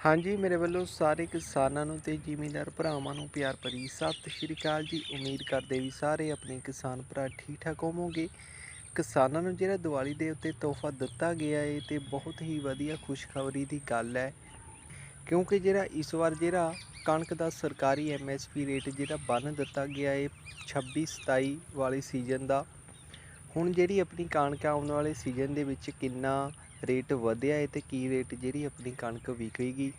ਹਾਂਜੀ, ਮੇਰੇ ਵੱਲੋਂ ਸਾਰੇ ਕਿਸਾਨਾਂ ਨੂੰ ਤੇ ਜ਼ਿਮੀਂਦਾਰ ਭਰਾਵਾਂ ਨੂੰ ਪਿਆਰ ਭਰੀ ਸਤਿ ਸ਼੍ਰੀ ਅਕਾਲ ਜੀ। ਉਮੀਦ ਕਰਦੇ ਵੀ ਸਾਰੇ ਆਪਣੇ ਕਿਸਾਨ ਭਰਾ ਠੀਕ ਠਾਕ ਹੋਵੋਗੇ। ਕਿਸਾਨਾਂ ਨੂੰ ਜਿਹੜਾ ਦੀਵਾਲੀ ਦੇ ਉੱਤੇ ਤੋਹਫਾ ਦਿੱਤਾ ਗਿਆ ਹੈ ਤੇ ਬਹੁਤ ਹੀ ਵਧੀਆ ਖੁਸ਼ਖਬਰੀ ਦੀ ਗੱਲ ਹੈ। ਕਿਉਂਕਿ ਜਿਹੜਾ ਇਸ ਵਾਰ ਜਿਹੜਾ ਕਣਕ ਦਾ ਸਰਕਾਰੀ ਐਮਐਸਪੀ ਰੇਟ ਜਿਹੜਾ ਬੰਨ ਦਿੱਤਾ ਗਿਆ ਏ 26 27 ਵਾਲੇ ਸੀਜ਼ਨ ਦਾ, ਹੁਣ ਜਿਹੜੀ ਆਪਣੀ ਕਣਕ ਆਉਣ ਵਾਲੇ ਸੀਜ਼ਨ ਦੇ ਵਿੱਚ ਕਿੰਨਾ ਰੇਟ ਵਧਿਆ ਹੈ ਤੇ ਕੀ ਰੇਟ ਜਿਹੜੀ ਆਪਣੀ ਕਣਕ ਵਿਕੇਗੀ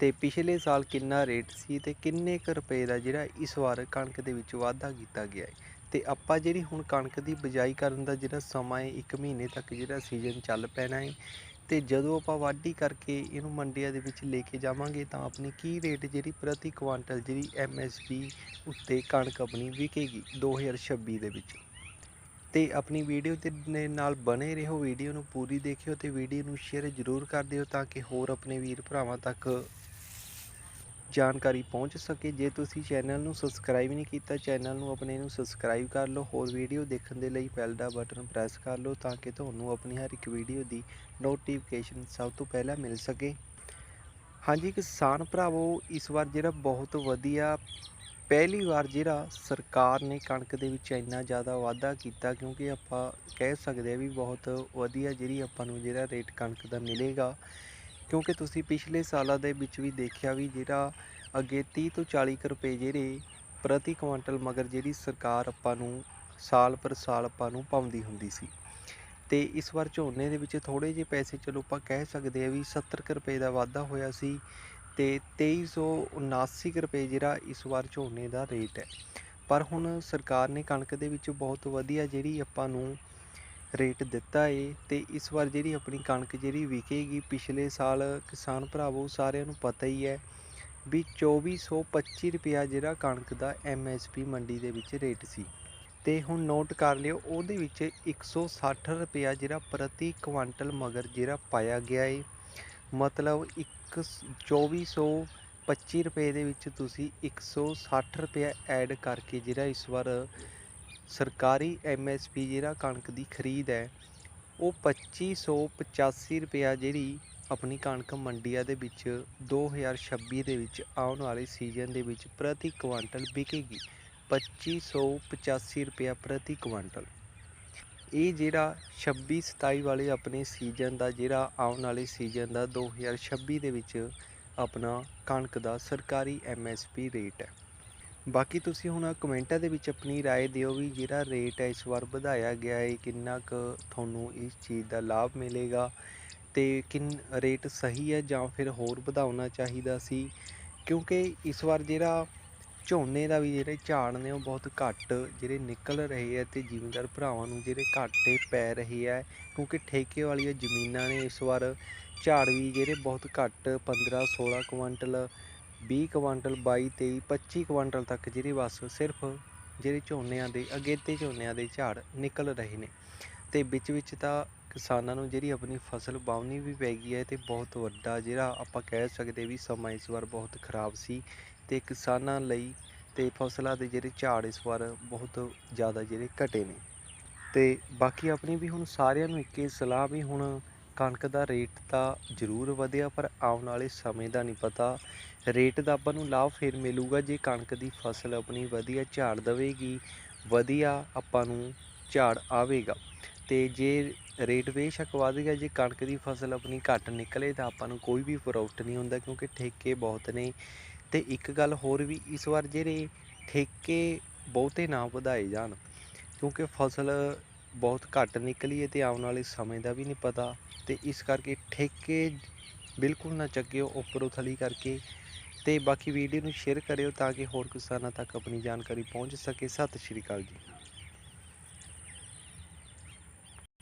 ਤੇ ਪਿਛਲੇ ਸਾਲ ਕਿੰਨਾ ਰੇਟ ਸੀ ਤੇ ਕਿੰਨੇ ਕੁ ਰੁਪਏ ਦਾ ਜਿਹੜਾ ਇਸ ਵਾਰ ਕਣਕ ਦੇ ਵਿੱਚ ਵਾਧਾ ਕੀਤਾ ਗਿਆ ਹੈ ਤੇ ਆਪਾਂ ਜਿਹੜੀ ਹੁਣ ਕਣਕ ਦੀ ਬਿਜਾਈ ਕਰਨ ਦਾ ਜਿਹੜਾ ਸਮਾਂ ਹੈ 1 ਮਹੀਨੇ ਤੱਕ ਜਿਹੜਾ ਸੀਜ਼ਨ ਚੱਲ ਪੈਣਾ ਹੈ ਤੇ ਜਦੋਂ ਆਪਾਂ ਵਾਢੀ ਕਰਕੇ ਇਹਨੂੰ ਮੰਡੀਆਂ ਦੇ ਵਿੱਚ ਲੈ ਕੇ ਜਾਵਾਂਗੇ ਤਾਂ ਆਪਣੀ ਕੀ ਰੇਟ ਜਿਹੜੀ ਪ੍ਰਤੀ ਕੁਆਂਟਲ ਜਿਹੜੀ ਐਮਐਸਪੀ ਉੱਤੇ ਕਣਕ ਆਪਣੀ ਵਿਕੇਗੀ 2026 ਦੇ ਵਿੱਚ? ਤੇ ਆਪਣੀ ਵੀਡੀਓ ਦੇ ਨਾਲ ਬਣੇ ਰਹੋ। ਵੀਡੀਓ ਨੂੰ ਪੂਰੀ ਦੇਖਿਓ ਤੇ ਵੀਡੀਓ ਨੂੰ ਸ਼ੇਅਰ ਜ਼ਰੂਰ ਕਰ ਦਿਓ ਤਾਂ ਕਿ ਹੋਰ ਆਪਣੇ ਵੀਰ ਭਰਾਵਾਂ ਤੱਕ ਜਾਣਕਾਰੀ ਪਹੁੰਚ ਸਕੇ। ਜੇ ਤੁਸੀਂ ਚੈਨਲ ਨੂੰ ਸਬਸਕ੍ਰਾਈਬ ਨਹੀਂ ਕੀਤਾ ਚੈਨਲ ਨੂੰ ਆਪਣੇ ਨੂੰ ਸਬਸਕ੍ਰਾਈਬ ਕਰ ਲਓ। ਹੋਰ ਵੀਡੀਓ ਦੇਖਣ ਦੇ ਲਈ ਬੈਲ ਦਾ ਬਟਨ ਪ੍ਰੈਸ ਕਰ ਲਓ ਤਾਂ ਕਿ ਤੁਹਾਨੂੰ ਆਪਣੀ ਹਰ ਇੱਕ ਵੀਡੀਓ ਦੀ ਨੋਟੀਫਿਕੇਸ਼ਨ ਸਭ ਤੋਂ ਪਹਿਲਾਂ ਮਿਲ ਸਕੇ। ਹਾਂਜੀ ਕਿਸਾਨ ਭਰਾਵੋ, ਇਸ ਵਾਰ ਜਿਹੜਾ ਬਹੁਤ ਵਧੀਆ ਪਹਿਲੀ ਵਾਰ ਜਿਹੜਾ ਸਰਕਾਰ ਨੇ ਕਣਕ ਦੇ ਵਿੱਚ ਇੰਨਾ ਜ਼ਿਆਦਾ ਵਾਧਾ ਕੀਤਾ, ਕਿਉਂਕਿ ਆਪਾਂ ਕਹਿ ਸਕਦੇ ਆ ਵੀ ਬਹੁਤ ਵਧੀਆ ਜਿਹੜੀ ਆਪਾਂ ਨੂੰ ਜਿਹੜਾ ਰੇਟ ਕਣਕ ਦਾ ਮਿਲੇਗਾ। ਕਿਉਂਕਿ ਤੁਸੀਂ ਪਿਛਲੇ ਸਾਲਾਂ ਦੇ ਵਿੱਚ ਵੀ ਦੇਖਿਆ ਵੀ ਜਿਹੜਾ ਅੱਗੇ 30 ਤੋਂ 40 ਕੁ ਰੁਪਏ ਜਿਹੜੇ ਪ੍ਰਤੀ ਕੁਆਂਟਲ ਮਗਰ ਜਿਹੜੀ ਸਰਕਾਰ ਆਪਾਂ ਨੂੰ ਸਾਲ ਪਰ ਸਾਲ ਆਪਾਂ ਨੂੰ ਪਾਉਂਦੀ ਹੁੰਦੀ ਸੀ। ਤੇ ਇਸ ਵਾਰ ਝੋਨੇ ਦੇ ਵਿੱਚ ਥੋੜੇ ਜਿਹੇ ਪੈਸੇ, ਚਲੋ ਆਪਾਂ ਕਹਿ ਸਕਦੇ ਆ ਵੀ 70 ਕੁ ਰੁਪਏ ਦਾ ਵਾਧਾ ਹੋਇਆ ਸੀ। ਤੇ 2379 ਕੁ ਰੁਪਏ ਜਿਹੜਾ ਇਸ ਵਾਰ ਝੋਨੇ ਦਾ ਰੇਟ ਹੈ। ਪਰ ਹੁਣ ਸਰਕਾਰ ਨੇ ਕਣਕ ਦੇ ਵਿੱਚ ਬਹੁਤ ਵਧੀਆ ਜਿਹੜੀ ਆਪਾਂ ਨੂੰ ਰੇਟ ਦਿੱਤਾ ਏ ਤੇ ਇਸ ਵਾਰ ਜਿਹੜੀ ਆਪਣੀ ਕਣਕ ਜਿਹੜੀ ਵਿਕੇਗੀ, ਪਿਛਲੇ ਸਾਲ ਕਿਸਾਨ ਭਰਾਵੋ ਸਾਰਿਆਂ ਨੂੰ ਪਤਾ ਹੀ ਹੈ ਵੀ 2425 ਰੁਪਿਆ ਜਿਹੜਾ ਕਣਕ ਦਾ ਐਮਐਸਪੀ ਮੰਡੀ ਦੇ ਵਿੱਚ ਰੇਟ ਸੀ। ਤੇ ਹੁਣ ਨੋਟ ਕਰ ਲਿਓ, ਉਹਦੇ ਵਿੱਚ 160 ਰੁਪਿਆ ਜਿਹੜਾ ਪ੍ਰਤੀ ਕੁਆਂਟਲ ਮਗਰ ਜਿਹੜਾ ਪਾਇਆ ਗਿਆ ਏ। ਮਤਲਬ ਇੱਕ 2425 ਰੁਪਏ ਦੇ ਵਿੱਚ ਤੁਸੀਂ 160 ਰੁਪਏ ਐਡ ਕਰਕੇ ਜਿਹੜਾ ਇਸ ਵਾਰ ਸਰਕਾਰੀ ਐਮਐਸਪੀ ਜਿਹੜਾ ਕਣਕ ਦੀ ਖਰੀਦ ਹੈ, ਉਹ 2585 ਰੁਪਇਆ ਜਿਹੜੀ ਆਪਣੀ ਕਣਕ ਮੰਡੀਆਂ ਦੇ ਵਿੱਚ 2026 ਦੇ ਵਿੱਚ ਆਉਣ ਵਾਲੇ ਸੀਜ਼ਨ ਦੇ ਵਿੱਚ ਪ੍ਰਤੀ ਕੁਆਂਟਲ ਵਿਕੇਗੀ। 2585 ਰੁਪਇਆ ਪ੍ਰਤੀ ਕੁਆਂਟਲ। ਇਹ ਜਿਹੜਾ 26 27 ਵਾਲੇ ਆਪਣੇ ਸੀਜ਼ਨ ਦਾ ਜਿਹੜਾ ਆਉਣ ਵਾਲੇ ਸੀਜ਼ਨ ਦਾ 2026 ਦੇ ਵਿੱਚ ਆਪਣਾ ਕਣਕ ਦਾ ਸਰਕਾਰੀ ਐਮਐਸਪੀ ਰੇਟ ਹੈ ਬਾਕੀ ਤੁਸੀਂ ਹੁਣ ਕਮੈਂਟਾਂ ਦੇ ਵਿੱਚ ਆਪਣੀ رائے ਦਿਓ ਵੀ ਜਿਹੜਾ ਰੇਟ ਹੈ ਇਸ ਵਾਰ ਵਧਾਇਆ ਗਿਆ ਹੈ ਕਿੰਨਾ ਕੁ ਤੁਹਾਨੂੰ ਇਸ ਚੀਜ਼ ਦਾ ਲਾਭ ਮਿਲੇਗਾ ਤੇ ਕਿੰਨ ਰੇਟ ਸਹੀ ਹੈ ਜਾਂ ਫਿਰ ਹੋਰ ਵਧਾਉਣਾ ਚਾਹੀਦਾ ਸੀ ਕਿਉਂਕਿ ਇਸ ਵਾਰ ਜਿਹੜਾ ਝੋਨੇ ਦਾ ਵੀ ਜਿਹੜੇ ਝਾੜ ਨੇ ਉਹ ਬਹੁਤ ਘੱਟ ਜਿਹੜੇ ਨਿਕਲ ਰਹੇ ਆ ਤੇ ਜ਼ਿਮੀਂਦਾਰ ਭਰਾਵਾਂ ਨੂੰ ਜਿਹੜੇ ਘਾਟੇ ਪੈ ਰਹੇ ਆ, ਕਿਉਂਕਿ ਠੇਕੇ ਵਾਲੀਆਂ ਜ਼ਮੀਨਾਂ ਨੇ ਇਸ ਵਾਰ ਝਾੜ ਵੀ ਜਿਹੜੇ ਬਹੁਤ ਘੱਟ 15 16 ਕੁਆਂਟਲ 20 ਕੁਆਂਟਲ 22 23 25 ਕੁਆਂਟਲ ਤੱਕ ਜਿਹੜੇ ਬਸ ਸਿਰਫ ਜਿਹੜੇ ਝੋਨਿਆਂ ਦੇ, ਅਗੇਤੇ ਝੋਨਿਆਂ ਦੇ ਝਾੜ ਨਿਕਲ ਰਹੇ ਨੇ। ਤੇ ਵਿੱਚ ਵਿੱਚ ਤਾਂ ਕਿਸਾਨਾਂ ਨੂੰ ਜਿਹੜੀ ਆਪਣੀ ਫਸਲ ਵਾਉਣੀ ਵੀ ਪੈ ਗਈ ਹੈ ਤੇ ਬਹੁਤ ਵੱਡਾ ਜਿਹੜਾ ਆਪਾਂ ਕਹਿ ਸਕਦੇ ਵੀ ਸਮਾਂ ਇਸ ਵਾਰ ਬਹੁਤ ਖਰਾਬ ਸੀ। ਤੇ ਕਿਸਾਨਾਂ ਲਈ ਤੇ ਫਸਲਾਂ ਦੇ ਜਿਹੜੇ ਝਾੜ ਇਸ ਵਾਰ ਬਹੁਤ ਜ਼ਿਆਦਾ ਜਿਹੜੇ ਘਟੇ ਨੇ। ਤੇ ਬਾਕੀ ਆਪਣੀ ਵੀ ਹੁਣ ਸਾਰਿਆਂ ਨੂੰ ਇੱਕੇ ਸਲਾਹ ਵੀ ਹੁਣ ਕਣਕ ਦਾ ਰੇਟ ਤਾਂ ਜ਼ਰੂਰ ਵਧਿਆ, ਪਰ ਆਉਣ ਵਾਲੇ ਸਮੇਂ ਦਾ ਨਹੀਂ ਪਤਾ। ਰੇਟ ਦਾ ਆਪਾਂ ਨੂੰ ਲਾਭ ਫਿਰ ਮਿਲੂਗਾ ਜੇ ਕਣਕ ਦੀ ਫਸਲ ਆਪਣੀ ਵਧੀਆ ਝਾੜ ਦੇਵੇਗੀ, ਵਧੀਆ ਆਪਾਂ ਨੂੰ ਝਾੜ ਆਵੇਗਾ। ਤੇ ਜੇ ਰੇਟ ਬੇਸ਼ੱਕ ਵਧ ਗਿਆ, ਜੇ ਕਣਕ ਦੀ ਫਸਲ ਆਪਣੀ ਘੱਟ ਨਿਕਲੇ ਤਾਂ ਆਪਾਂ ਨੂੰ ਕੋਈ ਵੀ ਪ੍ਰੋਫਿਟ ਨਹੀਂ ਹੁੰਦਾ ਕਿਉਂਕਿ ਠੇਕੇ ਬਹੁਤ ਨੇ। ਤੇ ਇੱਕ ਗੱਲ ਹੋਰ ਵੀ ਇਸ ਵਾਰ ਜਿਹੜੇ ਠੇਕੇ ਬਹੁਤੇ ਨਾ ਵਧਾਏ ਜਾਣ, ਕਿਉਂਕਿ ਫਸਲ ਬਹੁਤ ਘੱਟ ਨਿਕਲੀ ਹੈ ਤੇ ਆਉਣ ਵਾਲੇ ਸਮੇਂ ਦਾ ਵੀ ਨਹੀਂ ਪਤਾ ਤੇ ਇਸ ਕਰਕੇ ਠੇਕੇ ਬਿਲਕੁਲ ਨਾ ਚੱਕਿਓ ਉੱਪਰੋਂ ਥਲੀ ਕਰਕੇ ਤੇ ਬਾਕੀ ਵੀਡੀਓ ਨੂੰ ਸ਼ੇਅਰ ਕਰਿਓ ਤਾਂ ਕਿ ਹੋਰ ਕਿਸਾਨਾਂ ਤੱਕ ਆਪਣੀ ਜਾਣਕਾਰੀ ਪਹੁੰਚ ਸਕੇ। ਸਤਿ ਸ਼੍ਰੀ ਅਕਾਲ ਜੀ।